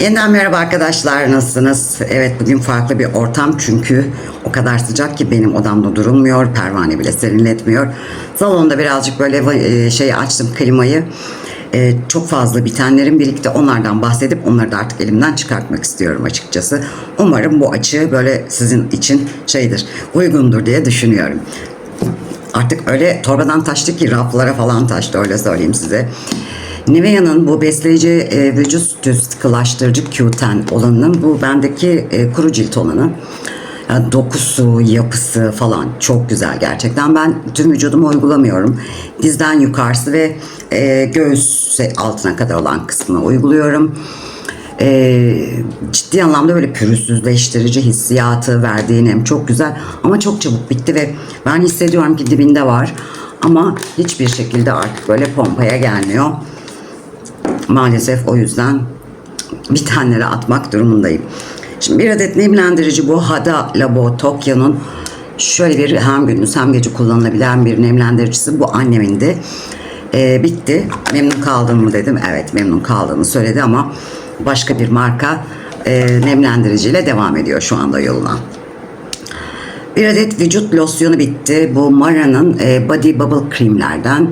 Yeniden merhaba arkadaşlar nasılsınız? Evet bugün farklı bir ortam çünkü o kadar sıcak ki benim odamda durulmuyor. Pervane bile serinletmiyor. Salonda birazcık böyle e, şey açtım klimayı. E, çok fazla bitenlerim birikti. Onlardan bahsedip onları da artık elimden çıkartmak istiyorum açıkçası. Umarım bu açı böyle sizin için şeydir, uygundur diye düşünüyorum. Artık öyle torbadan taştı ki raflara falan taştı öyle söyleyeyim size. Nivea'nın bu besleyici e, vücut sütü sıkılaştırıcı Q10 olanının bu bendeki e, kuru cilt olanı. Yani dokusu, yapısı falan çok güzel gerçekten. Ben tüm vücudumu uygulamıyorum. Dizden yukarısı ve e, göğüs altına kadar olan kısmını uyguluyorum. E, ciddi anlamda böyle pürüzsüzleştirici hissiyatı verdiği nem çok güzel ama çok çabuk bitti ve ben hissediyorum ki dibinde var ama hiçbir şekilde artık böyle pompaya gelmiyor. Maalesef o yüzden bitenlere atmak durumundayım. Şimdi bir adet nemlendirici bu Hada Labo Tokyo'nun şöyle bir hem gündüz hem gece kullanılabilen bir nemlendiricisi. Bu annemin de Ee, bitti. Memnun kaldın mı dedim. Evet memnun kaldığını söyledi ama başka bir marka e, nemlendiriciyle devam ediyor şu anda yoluna. Bir adet vücut losyonu bitti. Bu Mara'nın e, Body Bubble Cream'lerden.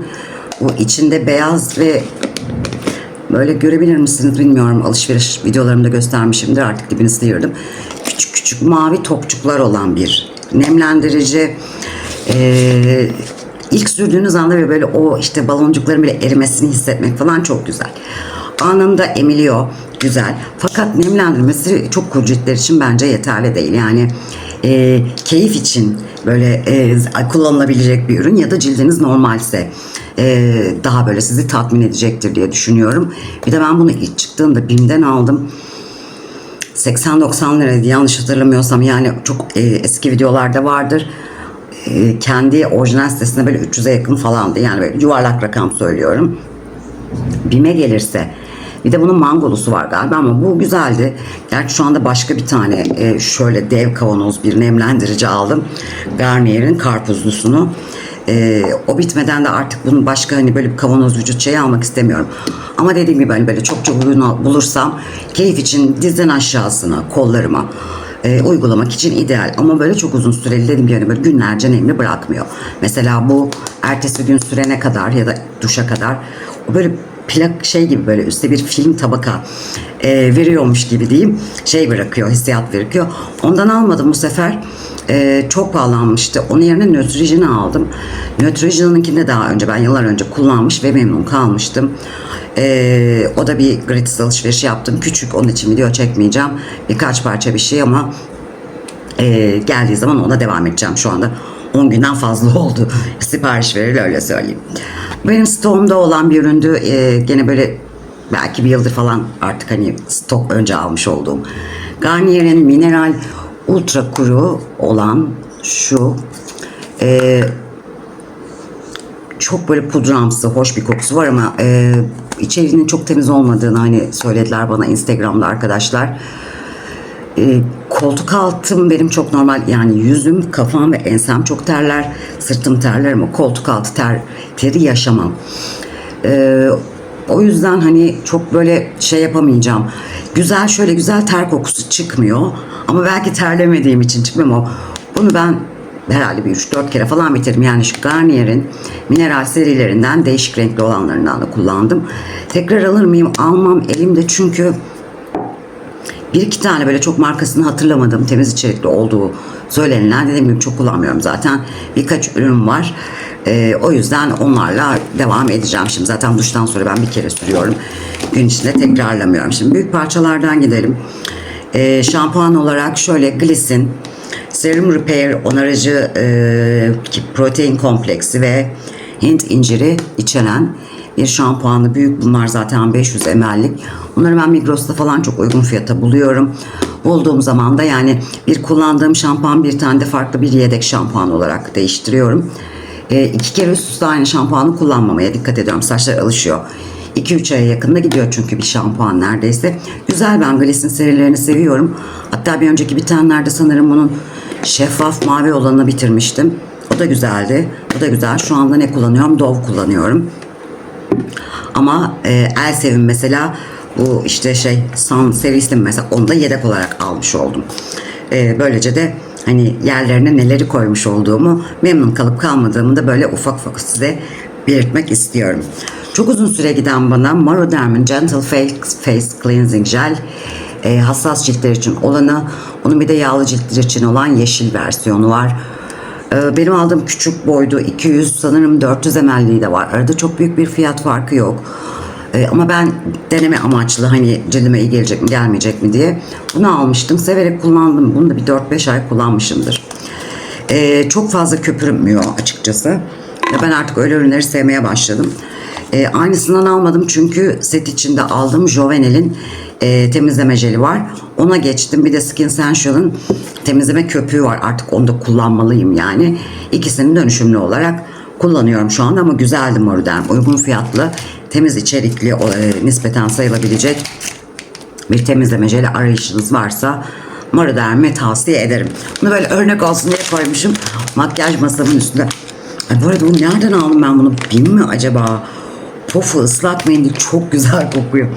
Bu içinde beyaz ve böyle görebilir misiniz bilmiyorum. Alışveriş videolarımda göstermişimdir. Artık dibini sıyırdım. Küçük küçük mavi topçuklar olan bir nemlendirici. Ee, ilk sürdüğünüz anda ve böyle o işte baloncukların bile erimesini hissetmek falan çok güzel. Anında emiliyor. Güzel. Fakat nemlendirmesi çok kuru için bence yeterli değil. Yani e, keyif için böyle e, kullanılabilecek bir ürün ya da cildiniz normalse e, daha böyle sizi tatmin edecektir diye düşünüyorum. Bir de ben bunu ilk çıktığımda BİM'den aldım. 80-90 liraydı yanlış hatırlamıyorsam yani çok e, eski videolarda vardır. E, kendi orijinal sitesinde böyle 300'e yakın falandı. Yani böyle yuvarlak rakam söylüyorum. BİM'e gelirse bir de bunun mangolusu var galiba ama bu güzeldi. Gerçi şu anda başka bir tane e, şöyle dev kavanoz bir nemlendirici aldım. Garnier'in karpuzlusunu. E, o bitmeden de artık bunun başka hani böyle bir kavanoz vücut şeyi almak istemiyorum. Ama dediğim gibi hani böyle çok çok uygun bulursam keyif için dizden aşağısına, kollarıma e, uygulamak için ideal. Ama böyle çok uzun süreli dedim yani böyle günlerce nemli bırakmıyor. Mesela bu ertesi gün sürene kadar ya da duşa kadar o böyle plak şey gibi böyle üstte bir film tabaka e, veriyormuş gibi diyeyim şey bırakıyor hissiyat bırakıyor ondan almadım bu sefer e, çok pahalanmıştı onun yerine Neutrogen'i aldım. Neutrogen'inkinde daha önce ben yıllar önce kullanmış ve memnun kalmıştım. E, o da bir gratis alışveriş yaptım. Küçük onun için video çekmeyeceğim. Birkaç parça bir şey ama e, geldiği zaman ona devam edeceğim. Şu anda 10 günden fazla oldu. Sipariş verir öyle söyleyeyim. Benim stoğumda olan bir üründü. Ee, gene böyle belki bir yıldır falan artık hani stok önce almış olduğum. Garnier'in mineral ultra kuru olan şu e, çok böyle pudramsı, hoş bir kokusu var ama e, içeriğinin çok temiz olmadığını hani söylediler bana Instagram'da arkadaşlar. E, koltuk altım benim çok normal yani yüzüm, kafam ve ensem çok terler. Sırtım terler ama koltuk altı ter, teri yaşamam. E, o yüzden hani çok böyle şey yapamayacağım. Güzel şöyle güzel ter kokusu çıkmıyor. Ama belki terlemediğim için çıkmıyor ama bunu ben herhalde bir 3-4 kere falan bitirdim. Yani şu Garnier'in mineral serilerinden değişik renkli olanlarından da kullandım. Tekrar alır mıyım? Almam elimde çünkü bir iki tane böyle çok markasını hatırlamadığım temiz içerikli olduğu söylenilen dediğim gibi çok kullanmıyorum zaten. Birkaç ürün var. Ee, o yüzden onlarla devam edeceğim. Şimdi zaten duştan sonra ben bir kere sürüyorum. Gün içinde tekrarlamıyorum. Şimdi büyük parçalardan gidelim. Ee, şampuan olarak şöyle Gliss'in Serum Repair onarıcı e, protein kompleksi ve Hint inciri içeren bir şampuanı büyük bunlar zaten 500 ml'lik. Bunları ben Migros'ta falan çok uygun fiyata buluyorum. Bulduğum zaman da yani bir kullandığım şampuan bir tane de farklı bir yedek şampuan olarak değiştiriyorum. E, iki kere üst üste aynı şampuanı kullanmamaya dikkat ediyorum. Saçlar alışıyor. 2-3 aya yakında gidiyor çünkü bir şampuan neredeyse. Güzel ben Gliss'in serilerini seviyorum. Hatta bir önceki bitenlerde sanırım bunun şeffaf mavi olanını bitirmiştim. O da güzeldi. O da güzel. Şu anda ne kullanıyorum? Dove kullanıyorum. Ama e, el sevim mesela bu işte şey Sun serisi mesela onu da yedek olarak almış oldum. Ee, böylece de hani yerlerine neleri koymuş olduğumu memnun kalıp kalmadığımı da böyle ufak ufak size belirtmek istiyorum. Çok uzun süre giden bana Maroderm'in Gentle Face, Face Cleansing Gel e, hassas ciltler için olanı, onun bir de yağlı ciltler için olan yeşil versiyonu var. Ee, Benim aldığım küçük boydu 200 sanırım 400 ml'liği de var. Arada çok büyük bir fiyat farkı yok. Ee, ama ben deneme amaçlı hani cildime iyi gelecek mi gelmeyecek mi diye bunu almıştım. Severek kullandım. Bunu da bir 4-5 ay kullanmışımdır. Ee, çok fazla köpürmüyor açıkçası. Ben artık öyle ürünleri sevmeye başladım. Ee, aynısından almadım çünkü set içinde aldığım Jovenel'in e, temizleme jeli var. Ona geçtim. Bir de Skin Essential'ın temizleme köpüğü var. Artık onu da kullanmalıyım yani. İkisini dönüşümlü olarak kullanıyorum şu anda ama güzeldi Moruderm. Uygun fiyatlı, temiz içerikli e, nispeten sayılabilecek bir temizleme jeli arayışınız varsa Moroderm'i tavsiye ederim. Bunu böyle örnek olsun diye koymuşum. Makyaj masamın üstünde. Ay bu arada bunu nereden aldım ben bunu? Bin mi acaba? Pofu ıslak mendil çok güzel kokuyor.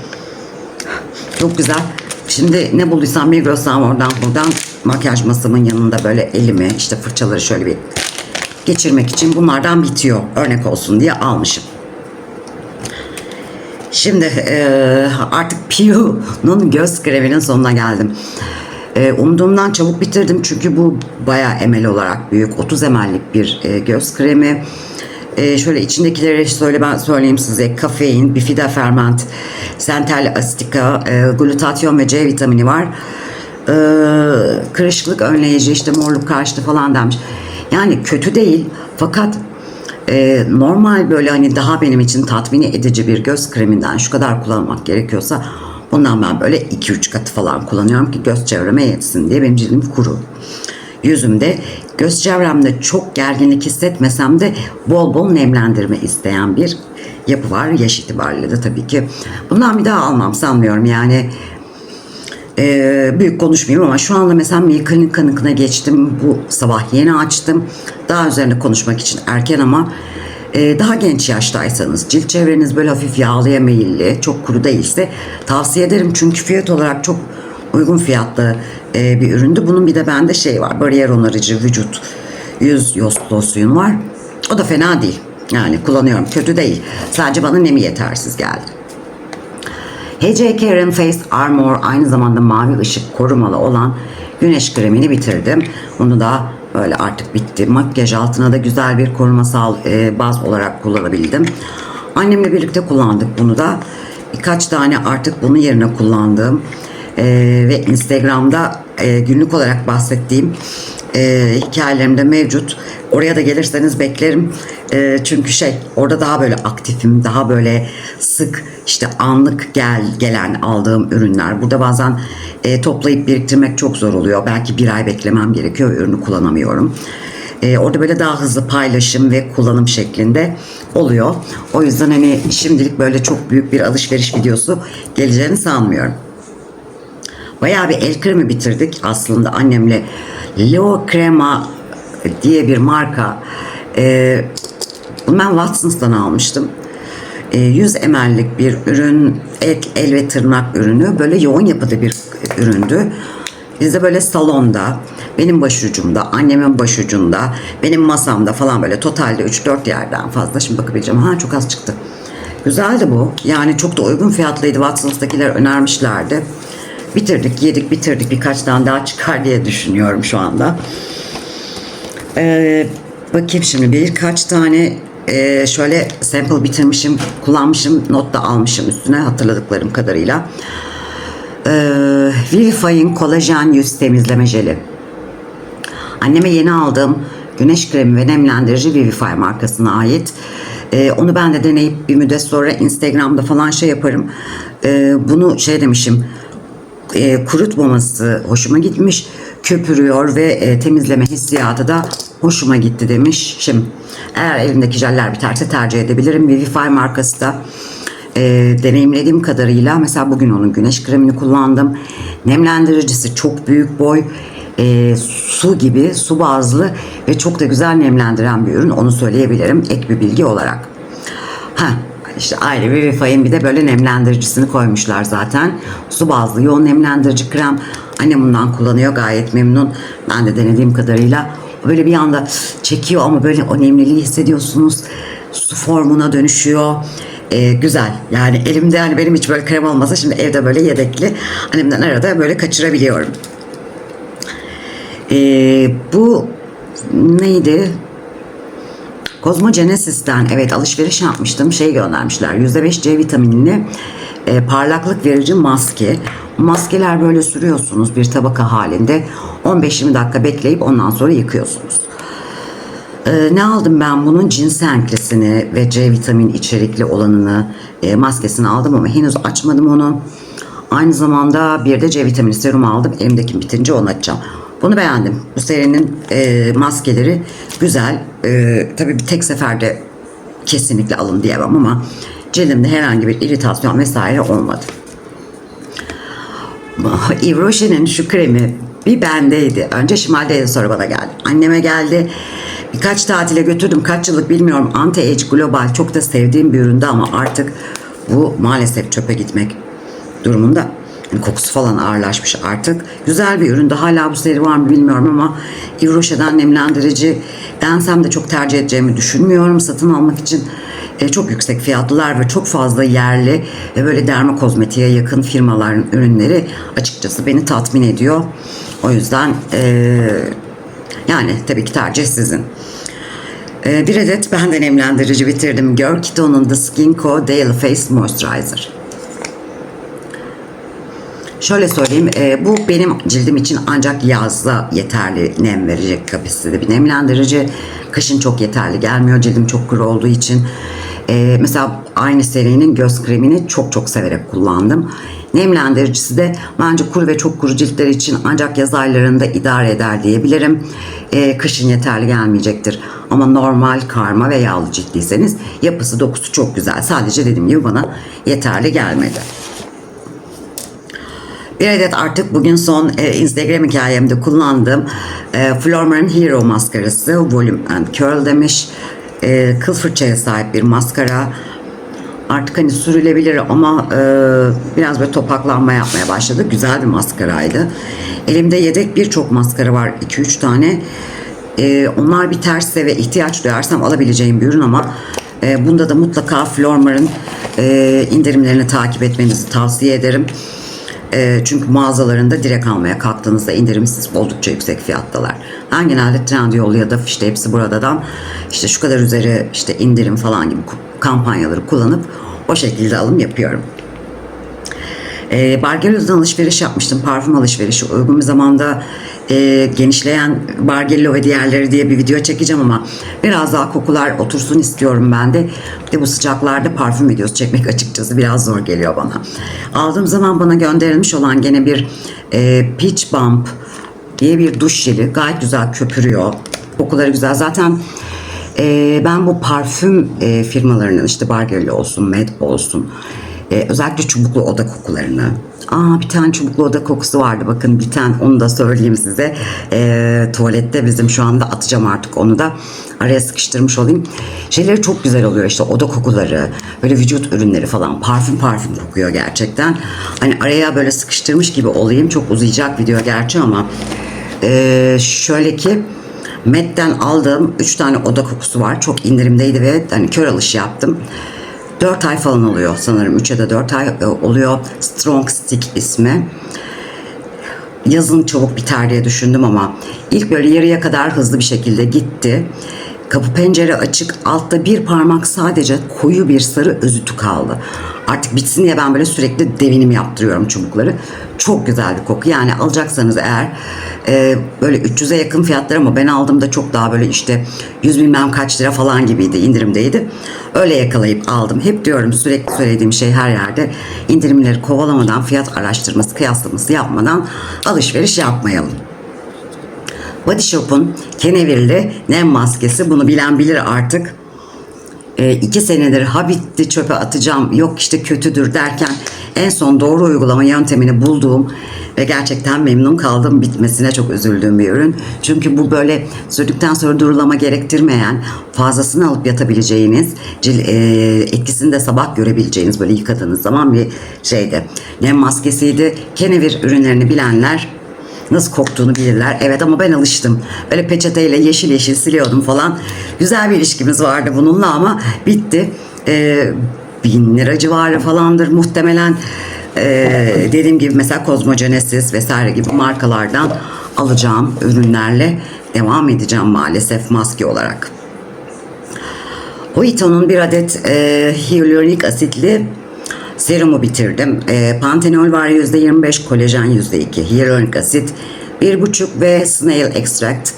Çok güzel. Şimdi ne bulduysam Migros'tan oradan buradan makyaj masamın yanında böyle elimi işte fırçaları şöyle bir geçirmek için bunlardan bitiyor. Örnek olsun diye almışım. Şimdi eee, artık Pio'nun göz kreminin sonuna geldim. Eee, umduğumdan çabuk bitirdim çünkü bu bayağı emel olarak büyük. 30 ml'lik bir eee, göz kremi. Eee, şöyle içindekileri söyle ben söyleyeyim size. Kafein, bifida ferment, sentel asitika, eee, glutatyon ve C vitamini var. Eee, kırışıklık önleyici, işte morluk karşıtı falan demiş. Yani kötü değil fakat ee, normal böyle hani daha benim için tatmin edici bir göz kreminden şu kadar kullanmak gerekiyorsa bundan ben böyle 2-3 katı falan kullanıyorum ki göz çevreme yetsin diye benim cildim kuru. Yüzümde göz çevremde çok gerginlik hissetmesem de bol bol nemlendirme isteyen bir yapı var. Yaş itibariyle de tabii ki. Bundan bir daha almam sanmıyorum yani. Ee, büyük konuşmayayım ama şu anda mesela Milka'nın kanıkına geçtim. Bu sabah yeni açtım. Daha üzerine konuşmak için erken ama e, daha genç yaştaysanız, cilt çevreniz böyle hafif yağlıya meyilli, çok kuru değilse tavsiye ederim. Çünkü fiyat olarak çok uygun fiyatlı e, bir üründü. Bunun bir de bende şey var, bariyer onarıcı vücut yüz losyonu var. O da fena değil. Yani kullanıyorum. Kötü değil. Sadece bana nemi yetersiz geldi. HC Karen Face Armor aynı zamanda mavi ışık korumalı olan güneş kremini bitirdim. Bunu da böyle artık bitti. Makyaj altına da güzel bir korumasal e, baz olarak kullanabildim. Annemle birlikte kullandık bunu da. Birkaç tane artık bunun yerine kullandığım e, ve Instagram'da e, günlük olarak bahsettiğim e, hikayelerimde mevcut. Oraya da gelirseniz beklerim. E, çünkü şey orada daha böyle aktifim, daha böyle sık işte anlık gel gelen aldığım ürünler. Burada bazen e, toplayıp biriktirmek çok zor oluyor. Belki bir ay beklemem gerekiyor, ürünü kullanamıyorum. E, orada böyle daha hızlı paylaşım ve kullanım şeklinde oluyor. O yüzden hani şimdilik böyle çok büyük bir alışveriş videosu geleceğini sanmıyorum. Bayağı bir el kremi bitirdik aslında annemle. Leo Crema diye bir marka. Ee, bunu ben Watsons'tan almıştım. Ee, 100 ml'lik bir ürün, el, el ve tırnak ürünü. Böyle yoğun yapıda bir üründü. Biz de böyle salonda, benim başucumda, annemin başucunda, benim masamda falan böyle totalde 3-4 yerden fazla. Şimdi bakabileceğim. Ha çok az çıktı. Güzeldi bu. Yani çok da uygun fiyatlıydı. Watsons'takiler önermişlerdi. Bitirdik, yedik, bitirdik. Birkaç tane daha çıkar diye düşünüyorum şu anda. Ee, bakayım şimdi birkaç tane e, şöyle sample bitirmişim, kullanmışım, not da almışım üstüne hatırladıklarım kadarıyla. Ee, Vivify'in kolajen yüz temizleme jeli. Anneme yeni aldığım güneş kremi ve nemlendirici Vivify markasına ait. Ee, onu ben de deneyip bir müddet sonra Instagram'da falan şey yaparım. Ee, bunu şey demişim e, kurutmaması hoşuma gitmiş. Köpürüyor ve e, temizleme hissiyatı da hoşuma gitti demiş. Şimdi eğer elimdeki jeller biterse tercih edebilirim. Vivify markası da e, deneyimlediğim kadarıyla mesela bugün onun güneş kremini kullandım. Nemlendiricisi çok büyük boy. E, su gibi su bazlı ve çok da güzel nemlendiren bir ürün onu söyleyebilirim ek bir bilgi olarak. Ha, işte aile ve Vifay'ın bir de böyle nemlendiricisini koymuşlar zaten. Su bazlı yoğun nemlendirici krem. Annem bundan kullanıyor gayet memnun. Ben de denediğim kadarıyla böyle bir anda çekiyor ama böyle o nemliliği hissediyorsunuz. Su formuna dönüşüyor. Ee, güzel. Yani elimde hani benim hiç böyle krem olmasa şimdi evde böyle yedekli annemden arada böyle kaçırabiliyorum. Ee, bu neydi? Kozmogenesis'ten evet alışveriş yapmıştım. Şey göndermişler. %5 C vitaminli e, parlaklık verici maske. Maskeler böyle sürüyorsunuz bir tabaka halinde. 15-20 dakika bekleyip ondan sonra yıkıyorsunuz. Ee, ne aldım ben bunun cinsenklisini ve C vitamin içerikli olanını e, maskesini aldım ama henüz açmadım onu. Aynı zamanda bir de C vitamini serum aldım. Elimdeki bitince onu açacağım. Bunu beğendim. Bu serinin e, maskeleri güzel. E, tabii bir tek seferde kesinlikle alın diyemem ama cildimde herhangi bir iritasyon vesaire olmadı. Yves Rocher'in şu kremi bir bendeydi. Önce Şimal'deydi sonra bana geldi. Anneme geldi. Birkaç tatile götürdüm. Kaç yıllık bilmiyorum. Anti-Age Global çok da sevdiğim bir üründü ama artık bu maalesef çöpe gitmek durumunda. Yani kokusu falan ağırlaşmış artık. Güzel bir üründü. Hala bu seri var mı bilmiyorum ama Yves Rocher'den nemlendirici densem de çok tercih edeceğimi düşünmüyorum. Satın almak için e, çok yüksek fiyatlılar ve çok fazla yerli ve böyle derma kozmetiğe yakın firmaların ürünleri açıkçası beni tatmin ediyor. O yüzden e, yani tabii ki tercih sizin. E, bir adet ben de nemlendirici bitirdim. Görkito'nun The Skin Co Daily Face Moisturizer. Şöyle söyleyeyim, e, bu benim cildim için ancak yazda yeterli nem verecek kapasitede bir nemlendirici. Kışın çok yeterli gelmiyor, cildim çok kuru olduğu için. E, mesela aynı serinin göz kremini çok çok severek kullandım. Nemlendiricisi de bence kuru ve çok kuru ciltler için ancak yaz aylarında idare eder diyebilirim. E, kışın yeterli gelmeyecektir. Ama normal karma ve yağlı ciltliyseniz yapısı dokusu çok güzel. Sadece dediğim gibi bana yeterli gelmedi. Bir adet artık bugün son e, Instagram hikayemde kullandığım e, Flormar'ın Hero maskarası Volume and Curl demiş. E, kıl fırçaya sahip bir maskara. Artık hani sürülebilir ama e, biraz böyle topaklanma yapmaya başladı. Güzel bir maskaraydı. Elimde yedek birçok maskara var. 2-3 tane. E, onlar biterse ve ihtiyaç duyarsam alabileceğim bir ürün ama e, bunda da mutlaka Flormar'ın e, indirimlerini takip etmenizi tavsiye ederim. E, çünkü mağazalarında direkt almaya kalktığınızda indirimsiz oldukça yüksek fiyattalar. Ben genelde Trendyol ya da işte hepsi buradan işte şu kadar üzeri işte indirim falan gibi kampanyaları kullanıp o şekilde alım yapıyorum. E, Bargello'dan alışveriş yapmıştım. Parfüm alışverişi. Uygun bir zamanda e, genişleyen Bargello ve diğerleri diye bir video çekeceğim ama biraz daha kokular otursun istiyorum ben de. De bu sıcaklarda parfüm videosu çekmek açıkçası biraz zor geliyor bana. Aldığım zaman bana gönderilmiş olan gene bir e, Peach Bump diye bir duş jeli. Gayet güzel köpürüyor. Kokuları güzel. Zaten e, ben bu parfüm e, firmalarının işte Bargello olsun, Med olsun e, özellikle çubuklu oda kokularını. Aa bir tane çubuklu oda kokusu vardı bakın bir tane onu da söyleyeyim size. E, tuvalette bizim şu anda atacağım artık onu da. Araya sıkıştırmış olayım. Şeyleri çok güzel oluyor işte oda kokuları, böyle vücut ürünleri falan. Parfüm parfüm kokuyor gerçekten. Hani araya böyle sıkıştırmış gibi olayım. Çok uzayacak video gerçi ama e, şöyle ki Met'ten aldığım 3 tane oda kokusu var. Çok indirimdeydi ve hani kör alış yaptım. 4 ay falan oluyor sanırım. 3 ya da 4 ay e, oluyor. Strong Stick ismi. Yazın çabuk biter diye düşündüm ama ilk böyle yarıya kadar hızlı bir şekilde gitti. Kapı pencere açık. Altta bir parmak sadece koyu bir sarı özütü kaldı. Artık bitsin diye ben böyle sürekli devinim yaptırıyorum çubukları. Çok güzel bir koku. Yani alacaksanız eğer e, böyle 300'e yakın fiyatlar ama ben aldığımda çok daha böyle işte 100 bilmem kaç lira falan gibiydi indirimdeydi. Öyle yakalayıp aldım. Hep diyorum sürekli söylediğim şey her yerde indirimleri kovalamadan fiyat araştırması kıyaslaması yapmadan alışveriş yapmayalım. Body Shop'un kenevirli nem maskesi bunu bilen bilir artık. E, iki senedir ha bitti çöpe atacağım yok işte kötüdür derken en son doğru uygulama yöntemini bulduğum Ve gerçekten memnun kaldım. Bitmesine çok üzüldüğüm bir ürün. Çünkü bu böyle sürdükten sonra durulama gerektirmeyen, fazlasını alıp yatabileceğiniz, cil, e, etkisini de sabah görebileceğiniz böyle yıkadığınız zaman bir şeydi. Nem maskesiydi. Kenevir ürünlerini bilenler nasıl koktuğunu bilirler. Evet ama ben alıştım. Böyle peçeteyle yeşil yeşil siliyordum falan. Güzel bir ilişkimiz vardı bununla ama bitti. Ee, bin lira civarı falandır muhtemelen. Ee, dediğim gibi mesela Cosmogenesis vesaire gibi markalardan alacağım ürünlerle devam edeceğim maalesef maske olarak. Huito'nun bir adet e, hyaluronik asitli serumu bitirdim. E, pantenol var %25, kolajen %2, hyaluronik asit 1,5 ve snail extract.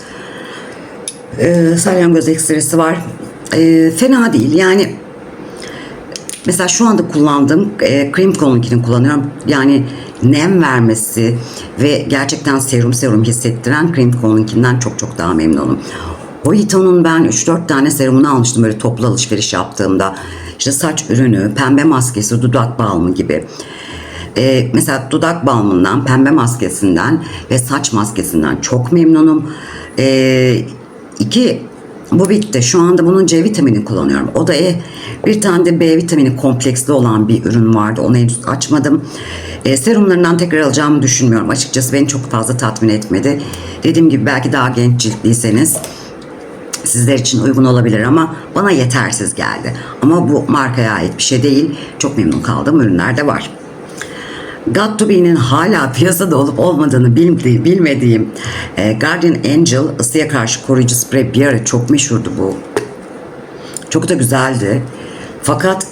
E, salyangoz ekstresi var. E, fena değil yani Mesela şu anda kullandığım e, Cream Con'unkini kullanıyorum. Yani nem vermesi ve gerçekten serum serum hissettiren Cream Con'unkinden çok çok daha memnunum. Oito'nun ben 3-4 tane serumunu almıştım böyle toplu alışveriş yaptığımda. İşte saç ürünü, pembe maskesi, dudak balmı gibi. Ee, mesela dudak balmından, pembe maskesinden ve saç maskesinden çok memnunum. Ee, iki bu bitti. Şu anda bunun C vitamini kullanıyorum. O da e, bir tane de B vitamini kompleksli olan bir ürün vardı. Onu henüz açmadım. E, serumlarından tekrar alacağımı düşünmüyorum. Açıkçası beni çok fazla tatmin etmedi. Dediğim gibi belki daha genç ciltliyseniz sizler için uygun olabilir ama bana yetersiz geldi. Ama bu markaya ait bir şey değil. Çok memnun kaldığım ürünler de var. Got to Be'nin hala piyasada olup olmadığını bilmediğim, bilmediğim e, Guardian Angel ısıya karşı koruyucu sprey bir ara çok meşhurdu bu. Çok da güzeldi. Fakat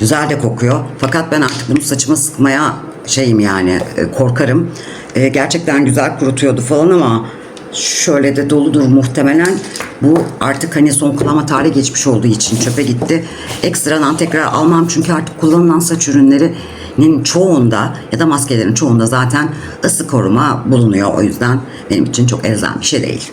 güzel de kokuyor. Fakat ben artık bunu saçıma sıkmaya şeyim yani e, korkarım. E, gerçekten güzel kurutuyordu falan ama şöyle de doludur muhtemelen. Bu artık hani son kullanma tarihi geçmiş olduğu için çöpe gitti. Ekstradan tekrar almam çünkü artık kullanılan saç ürünlerinin çoğunda ya da maskelerin çoğunda zaten ısı koruma bulunuyor. O yüzden benim için çok elzem bir şey değil.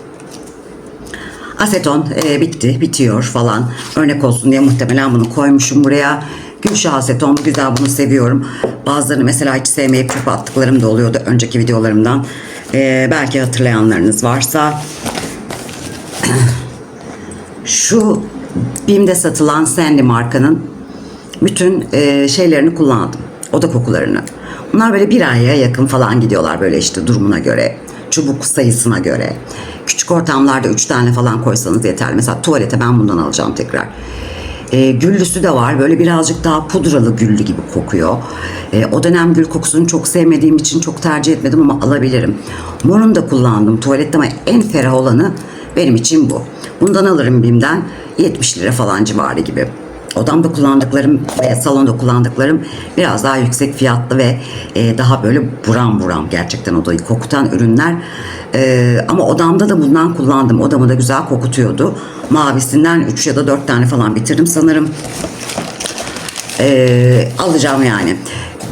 Aseton e, bitti, bitiyor falan. Örnek olsun diye muhtemelen bunu koymuşum buraya. Gülşah aseton güzel bunu seviyorum. Bazılarını mesela hiç sevmeyip çöpe attıklarım da oluyordu önceki videolarımdan. E, belki hatırlayanlarınız varsa. Şu BİM'de satılan Sandy markanın bütün e, şeylerini kullandım. Oda kokularını. Bunlar böyle bir aya yakın falan gidiyorlar böyle işte durumuna göre. Çubuk sayısına göre. Küçük ortamlarda üç tane falan koysanız yeterli. Mesela tuvalete ben bundan alacağım tekrar. E, güllüsü de var. Böyle birazcık daha pudralı güllü gibi kokuyor. E, o dönem gül kokusunu çok sevmediğim için çok tercih etmedim ama alabilirim. Morunu da kullandım tuvalette ama en ferah olanı benim için bu. Bundan alırım BİM'den 70 lira falan civarı gibi. Odamda kullandıklarım ve salonda kullandıklarım biraz daha yüksek fiyatlı ve e, daha böyle buram buram gerçekten odayı kokutan ürünler. E, ama odamda da bundan kullandım. Odamı da güzel kokutuyordu. Mavisinden 3 ya da 4 tane falan bitirdim sanırım. E, alacağım yani.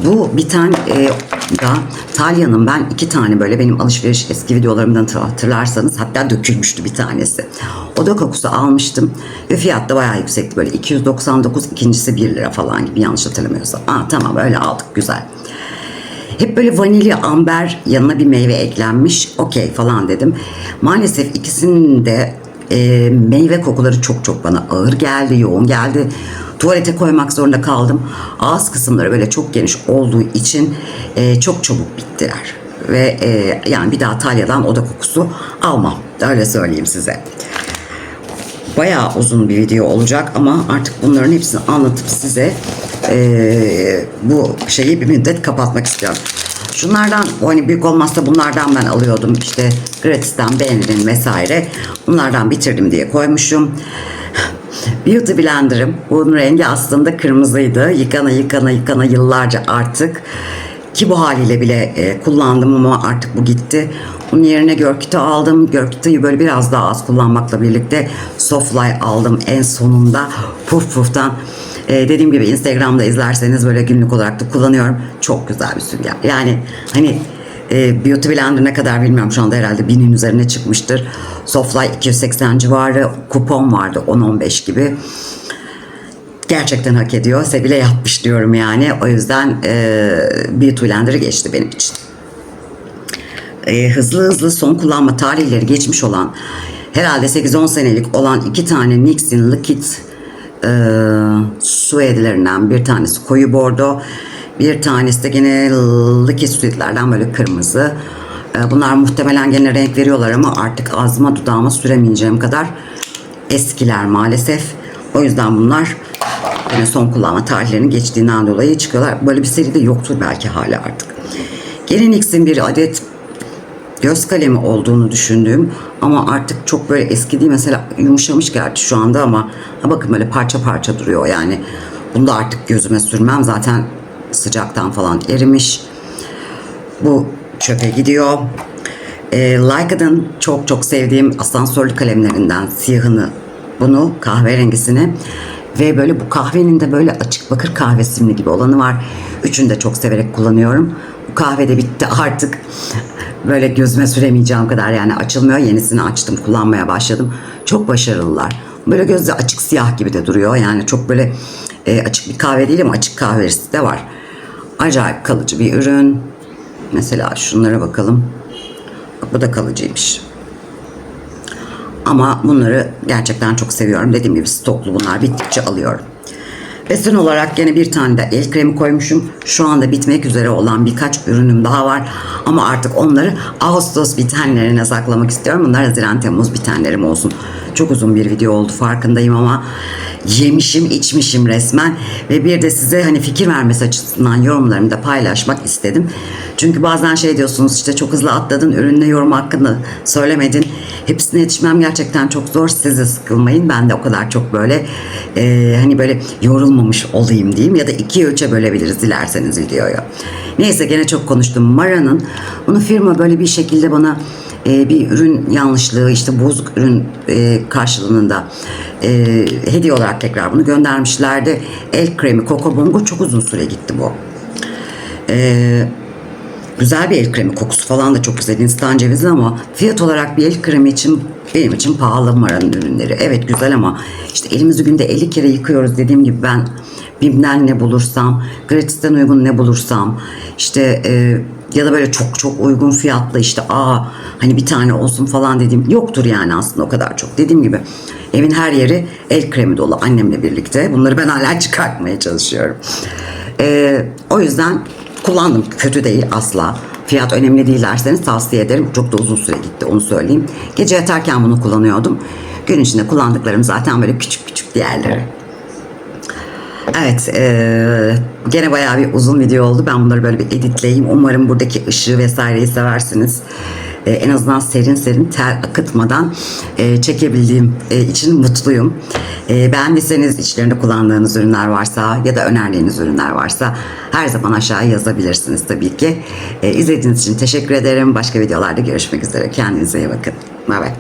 Bu bir tane e, da Talya'nın ben iki tane böyle benim alışveriş eski videolarımdan hatırlarsanız hatta dökülmüştü bir tanesi. Oda kokusu almıştım ve fiyat da bayağı yüksekti böyle 299 ikincisi 1 lira falan gibi yanlış hatırlamıyorsam. Aa tamam öyle aldık güzel. Hep böyle vanilya, amber yanına bir meyve eklenmiş. Okey falan dedim. Maalesef ikisinin de e, meyve kokuları çok çok bana ağır geldi, yoğun geldi. Tuvalete koymak zorunda kaldım. Ağız kısımları böyle çok geniş olduğu için e, çok çabuk bittiler. Ve e, yani bir daha Talya'dan oda kokusu almam. Öyle söyleyeyim size. Bayağı uzun bir video olacak ama artık bunların hepsini anlatıp size e, bu şeyi bir müddet kapatmak istiyorum. Şunlardan hani büyük olmazsa bunlardan ben alıyordum işte gratisten beğenirim vesaire. Bunlardan bitirdim diye koymuşum. Beauty Blender'ım. Bunun rengi aslında kırmızıydı. Yıkana yıkana yıkana yıllarca artık. Ki bu haliyle bile e, kullandım ama artık bu gitti. Bunun yerine Görkit'i aldım. Görkit'i böyle biraz daha az kullanmakla birlikte Softly aldım en sonunda. Puf puftan. E, dediğim gibi Instagram'da izlerseniz böyle günlük olarak da kullanıyorum. Çok güzel bir sünger. Yani hani e, Beauty Blender ne kadar bilmiyorum şu anda herhalde binin üzerine çıkmıştır. Softly 280 civarı kupon vardı 10-15 gibi. gerçekten hak ediyor. Sebile yapmış diyorum yani. O yüzden e, Beauty Blender'ı geçti benim için. E, hızlı hızlı son kullanma tarihleri geçmiş olan herhalde 8-10 senelik olan iki tane NYX'in Liquid e, suedlerinden bir tanesi koyu bordo bir tanesi de gene Liquid suedlerden böyle kırmızı. E, bunlar muhtemelen gene renk veriyorlar ama artık ağzıma dudağıma süremeyeceğim kadar eskiler maalesef. O yüzden bunlar yine son kullanma tarihlerinin geçtiğinden dolayı çıkıyorlar. Böyle bir seri de yoktur belki hala artık. Gene NYX'in bir adet göz kalemi olduğunu düşündüğüm ama artık çok böyle eski değil. Mesela yumuşamış gerçi şu anda ama ha bakın böyle parça parça duruyor yani. Bunu da artık gözüme sürmem. Zaten sıcaktan falan erimiş. Bu çöpe gidiyor. E, Leica'nın çok çok sevdiğim asansörlü kalemlerinden siyahını bunu kahverengisini ve böyle bu kahvenin de böyle açık bakır kahve simli gibi olanı var. Üçünü de çok severek kullanıyorum. Kahve de bitti artık. Böyle gözüme süremeyeceğim kadar yani açılmıyor. Yenisini açtım kullanmaya başladım. Çok başarılılar. Böyle gözde açık siyah gibi de duruyor. Yani çok böyle e, açık bir kahve değil ama açık kahverisi de var. Acayip kalıcı bir ürün. Mesela şunlara bakalım. Bak bu da kalıcıymış. Ama bunları gerçekten çok seviyorum. Dediğim gibi stoklu bunlar bittikçe alıyorum. Ve son olarak gene bir tane de el kremi koymuşum. Şu anda bitmek üzere olan birkaç ürünüm daha var. Ama artık onları Ağustos bitenlerine saklamak istiyorum. Bunlar Haziran Temmuz bitenlerim olsun. Çok uzun bir video oldu farkındayım ama yemişim içmişim resmen. Ve bir de size hani fikir vermesi açısından yorumlarımı da paylaşmak istedim. Çünkü bazen şey diyorsunuz işte çok hızlı atladın ürünle yorum hakkında söylemedin. Hepsine yetişmem gerçekten çok zor. Siz de sıkılmayın. Ben de o kadar çok böyle e, hani böyle yorulmamış olayım diyeyim. Ya da iki ölçe bölebiliriz dilerseniz videoyu. Neyse gene çok konuştum. Mara'nın bunu firma böyle bir şekilde bana e, bir ürün yanlışlığı işte bozuk ürün e, karşılığında e, hediye olarak tekrar bunu göndermişlerdi. El kremi Coco Bongo çok uzun süre gitti bu. Eee güzel bir el kremi kokusu falan da çok güzel instan cevizli ama fiyat olarak bir el kremi için benim için pahalı Mara'nın ürünleri. Evet güzel ama işte elimizi günde 50 kere yıkıyoruz dediğim gibi ben Bim'den ne bulursam, gratis'ten uygun ne bulursam işte e, ya da böyle çok çok uygun fiyatlı işte aa hani bir tane olsun falan dediğim yoktur yani aslında o kadar çok. Dediğim gibi evin her yeri el kremi dolu annemle birlikte. Bunları ben hala çıkartmaya çalışıyorum. E, o yüzden kullandım. Kötü değil asla. Fiyat önemli değil derseniz tavsiye ederim. Çok da uzun süre gitti onu söyleyeyim. Gece yatarken bunu kullanıyordum. Gün içinde kullandıklarım zaten böyle küçük küçük diğerleri. Evet, e, gene bayağı bir uzun video oldu. Ben bunları böyle bir editleyeyim. Umarım buradaki ışığı vesaireyi seversiniz. E, en azından serin serin ter akıtmadan e, çekebildiğim e, için mutluyum. E, beğendiyseniz içlerinde kullandığınız ürünler varsa ya da önerdiğiniz ürünler varsa her zaman aşağıya yazabilirsiniz tabii ki. E, izlediğiniz için teşekkür ederim. Başka videolarda görüşmek üzere. Kendinize iyi bakın. Bye bye.